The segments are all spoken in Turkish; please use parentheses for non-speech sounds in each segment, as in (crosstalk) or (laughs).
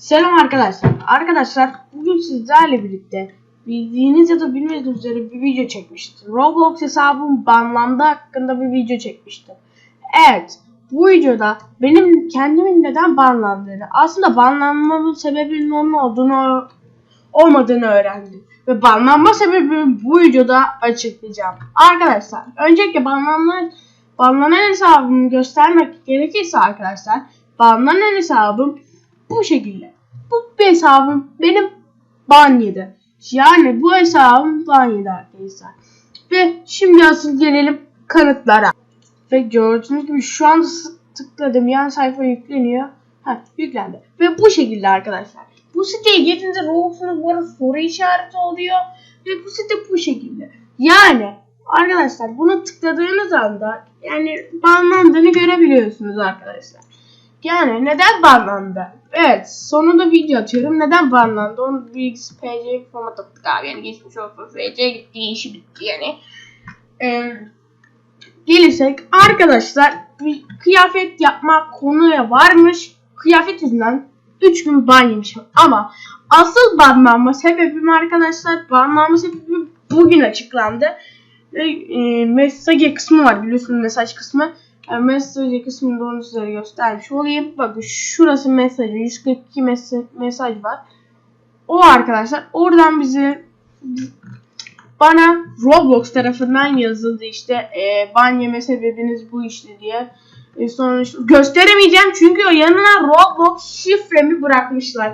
Selam arkadaşlar. Arkadaşlar bugün sizlerle birlikte bildiğiniz ya da bilmediğiniz üzere bir video çekmiştim. Roblox hesabım banlandı hakkında bir video çekmiştim. Evet bu videoda benim kendimin neden banlandığını aslında banlanmamın sebebinin onun olduğunu olmadığını öğrendim. Ve banlanma sebebimi bu videoda açıklayacağım. Arkadaşlar öncelikle banlanan, banlanan hesabımı göstermek gerekirse arkadaşlar banlanan hesabım bu şekilde. Bu hesabım benim ban yedi. Yani bu hesabım ban yedi arkadaşlar. Ve şimdi asıl gelelim kanıtlara. Ve gördüğünüz gibi şu anda tıkladım yan sayfa yükleniyor. Ha yüklendi. Ve bu şekilde arkadaşlar. Bu siteye girdiğinizde Roblox'unuz bu arada soru işareti oluyor. Ve bu site bu şekilde. Yani arkadaşlar bunu tıkladığınız anda yani banlandığını görebiliyorsunuz arkadaşlar. Yani neden banlandı? Evet sonunda video atıyorum. Neden banlandı? Onu bilgisi PC format attık abi. Yani geçmiş olsun. FC gitti işi bitti yani. Ee, gelirsek arkadaşlar bir kıyafet yapma konuya varmış. Kıyafet yüzünden 3 gün ban yemişim. Ama asıl banlanma sebebim arkadaşlar banlanma sebebim bugün açıklandı. E, mesaj kısmı var biliyorsunuz mesaj kısmı. Yani mesaj kısmında onu size göstermiş olayım. Bakın şurası mesajı 142 mesaj, mesaj var. O arkadaşlar oradan bizi bana Roblox tarafından yazıldı işte e, ban yeme sebebiniz bu işte diye. E, sonra gösteremeyeceğim çünkü yanına Roblox şifremi bırakmışlar.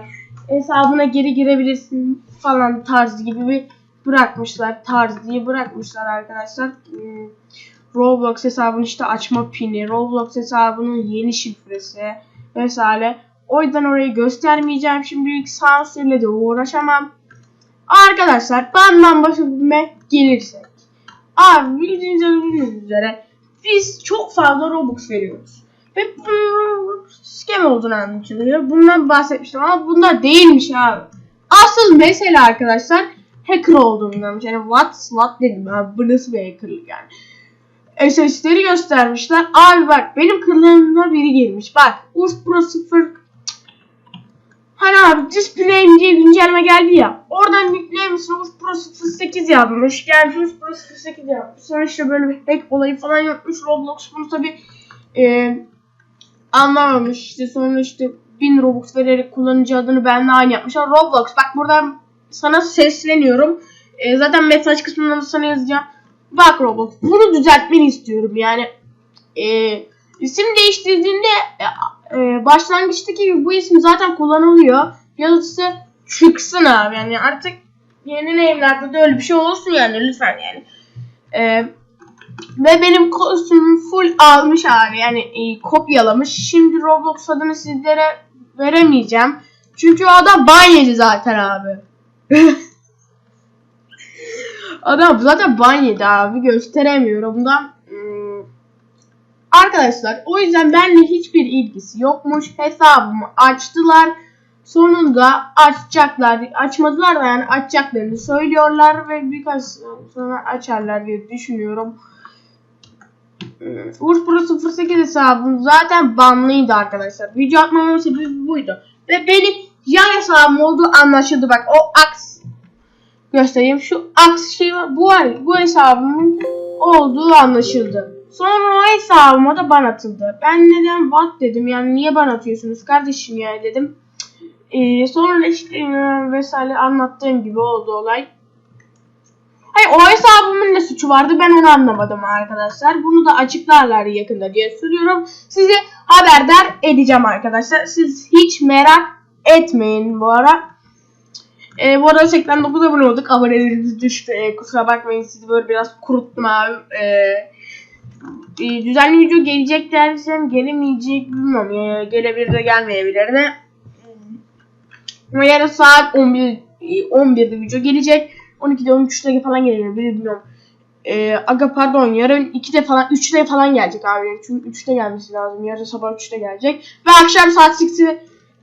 Hesabına geri girebilirsin falan tarzı gibi bir bırakmışlar. Tarz diye bırakmışlar arkadaşlar. Hmm. Roblox hesabını işte açma pini, Roblox hesabının yeni şifresi vesaire. O yüzden orayı göstermeyeceğim. Şimdilik sansürle de uğraşamam. Arkadaşlar benden başıma gelirsek. Abi bildiğiniz üzere biz çok fazla Robux veriyoruz. Ve bunun scam olduğunu anlatılıyor. Bundan bahsetmiştim ama bunda değilmiş abi. Asıl mesele arkadaşlar hacker olduğundanmış. Yani what what dedim abi bu nasıl bir hackerlık yani. SS'leri göstermişler. Abi bak benim kılığımda biri girmiş. Bak Urs Pro 0 Hani abi Display diye güncelleme geldi ya. Oradan yükleyemişsin Urs Pro 08 yapmış. Gelmiş Urs Pro 08 yapmış. Sonra işte böyle bir hack olayı falan yapmış. Roblox bunu tabi e, anlamamış. İşte sonra işte 1000 Robux vererek kullanıcı adını benimle aynı yapmışlar. Roblox bak buradan sana sesleniyorum. E, zaten mesaj kısmında da sana yazacağım. Bak Roblox bunu düzeltmeni istiyorum yani. E, isim değiştirdiğinde e, e, başlangıçtaki bu isim zaten kullanılıyor. Yazısı çıksın abi yani artık yeni name'lerde de öyle bir şey olsun yani lütfen yani. E, ve benim kostümüm full almış abi yani e, kopyalamış. Şimdi Roblox adını sizlere veremeyeceğim. Çünkü o adam ban yedi zaten abi. (laughs) Adam zaten ban yedi abi gösteremiyorum da. Hmm. Arkadaşlar o yüzden benimle hiçbir ilgisi yokmuş. Hesabımı açtılar. Sonunda açacaklar. Açmadılar da yani açacaklarını söylüyorlar ve birkaç sonra açarlar diye düşünüyorum. Urs Pro 08 hesabım zaten banlıydı arkadaşlar. Video atmamın sebebi buydu. Ve benim yan hesabım olduğu anlaşıldı. Bak o aks göstereyim. Şu aks şey var. Bu, bu hesabımın olduğu anlaşıldı. Sonra o hesabıma da ban atıldı. Ben neden what dedim. Yani niye ban atıyorsunuz kardeşim yani dedim. Ee, sonra işte e, vesaire anlattığım gibi oldu olay. Hayır o hesabımın ne suçu vardı ben onu anlamadım arkadaşlar. Bunu da açıklarlar yakında diye söylüyorum. Sizi haberdar edeceğim arkadaşlar. Siz hiç merak etmeyin bu ara. E, bu arada 89 abone olduk. Abonelerimiz düştü. E, kusura bakmayın sizi böyle biraz kuruttum abi. E, e, düzenli video gelecek dersem gelemeyecek bilmiyorum. E, gelebilir de gelmeyebilir de. Ama yarın saat 11 11'de video gelecek. 12'de 13'te falan gelebilir bilmiyorum. E, aga pardon yarın 2'de falan 3'te falan gelecek abi. Çünkü 3'te gelmesi lazım. Yarın sabah 3'te gelecek. Ve akşam saat 8'i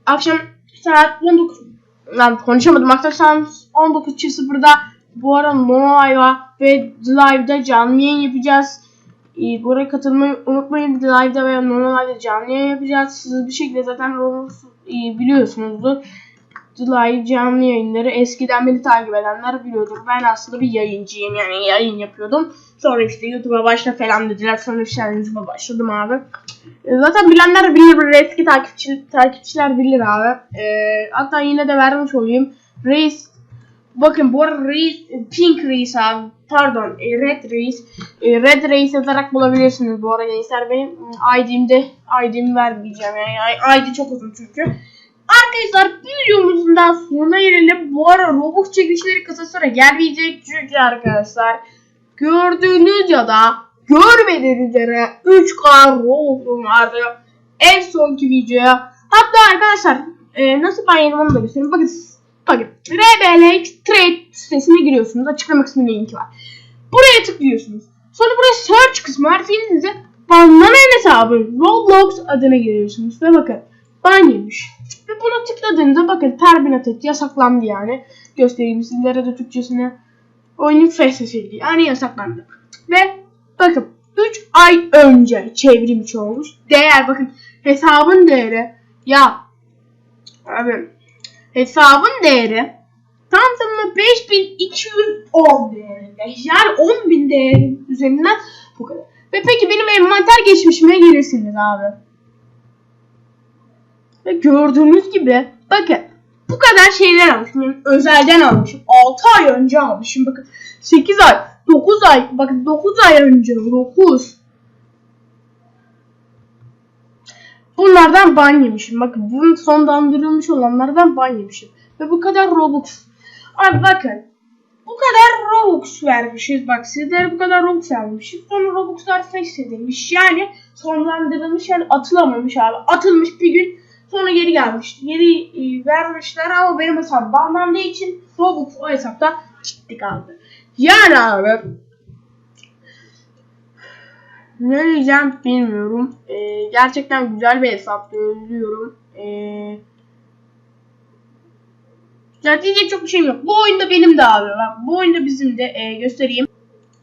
akşam saat 19 lan konuşamadım arkadaşlar 19.00'da bu ara Mono'ya ve Live'da canlı yayın yapacağız. Ee, buraya katılmayı unutmayın. Live'da veya Live'da canlı yayın yapacağız. Siz bir şekilde zaten Roblox e, biliyorsunuzdur. July canlı yayınları eskiden beni takip edenler biliyordur. Ben aslında bir yayıncıyım yani yayın yapıyordum. Sonra işte YouTube'a başla falan dediler. Sonra işte YouTube'a başladım abi. E, Zaten bilenler bilir, eski takipçi, takipçiler bilir abi. E, hatta yine de vermiş olayım. Reis, bakın bu arada Reis, Pink Reis abi, pardon e, Red Reis. E, Red Reis yazarak bulabilirsiniz bu arada gençler benim ID'imde, ID'imi vermeyeceğim yani ID çok uzun çünkü. Arkadaşlar videomuzun daha sonuna gelelim. Bu ara Robux çekilişleri kısa süre gelmeyecek çünkü arkadaşlar gördüğünüz ya da görmediğiniz üzere 3K Robux'um vardı. En sonki videoya. Hatta arkadaşlar e, nasıl ben yedim onu da göstereyim. Bakın bakın RBL Trade sitesine giriyorsunuz. Açıklama kısmında linki var. Buraya tıklıyorsunuz. Sonra buraya search kısmı var. Filminize banlanan hesabı Roblox adına giriyorsunuz. Ve bakın yemiş. Ve buna tıkladığınızda bakın terbinat etti. Yasaklandı yani. Göstereyim sizlere de Türkçesine. Oyunun fesleşildi. Yani yasaklandı. Ve bakın 3 ay önce çevrim içi olmuş. Değer bakın hesabın değeri ya abi hesabın değeri tam tamına 5210 değerinde. Yani 10.000 değerin üzerinden bu kadar. Ve peki benim envanter geçmişime gelirsiniz abi. Ve gördüğünüz gibi bakın bu kadar şeyler almışım. Yani özelden almışım. 6 ay önce almışım. Bakın 8 ay, 9 ay, bakın 9 ay önce 9. Bunlardan ban yemişim. Bakın bunun sondandırılmış olanlardan ban yemişim. Ve bu kadar Robux. Abi bakın. Bu kadar Robux vermişiz. Bak sizlere bu kadar Robux vermişiz. Sonra Robux'lar feshedilmiş. Yani sonlandırılmış yani atılamamış abi. Atılmış bir gün sonra geri gelmiş. Geri e, vermişler ama benim hesabım banlandığı için Robux o hesapta gitti kaldı. Yani abi ne diyeceğim bilmiyorum. Ee, gerçekten güzel bir hesap özlüyorum. Ee, ya diyecek çok bir şeyim yok. Bu oyunda benim de abi. Bak, bu oyunda bizim de e, göstereyim.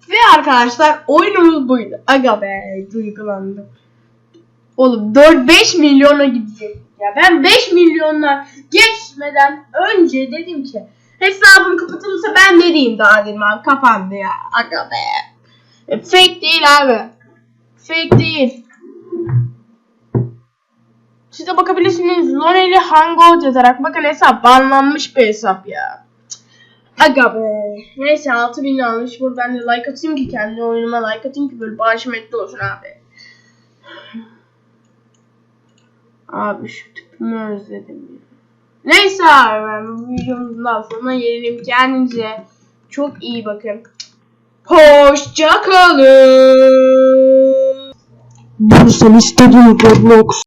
Ve arkadaşlar oyunumuz buydu. Aga be duygulandım. Oğlum 4-5 milyona gidecek. Ya ben 5 milyonlar geçmeden önce dedim ki hesabım kapatılırsa ben ne diyeyim daha dedim abi kapandı ya. Aga be. E, fake değil abi. Fake değil. Siz de bakabilirsiniz. Lonely Hangout yazarak. Bakın hesap banlanmış bir hesap ya. Aga be. Neyse 6000 almış. Buradan da like atayım ki kendi oyunuma like atayım ki böyle bağışım etli olsun abi. Abi şu tipimi özledim. Neyse abi ben bu videomuzun daha sonuna gelelim. Kendinize çok iyi bakın. Hoşça kalın. Bunu sen istedin Roblox.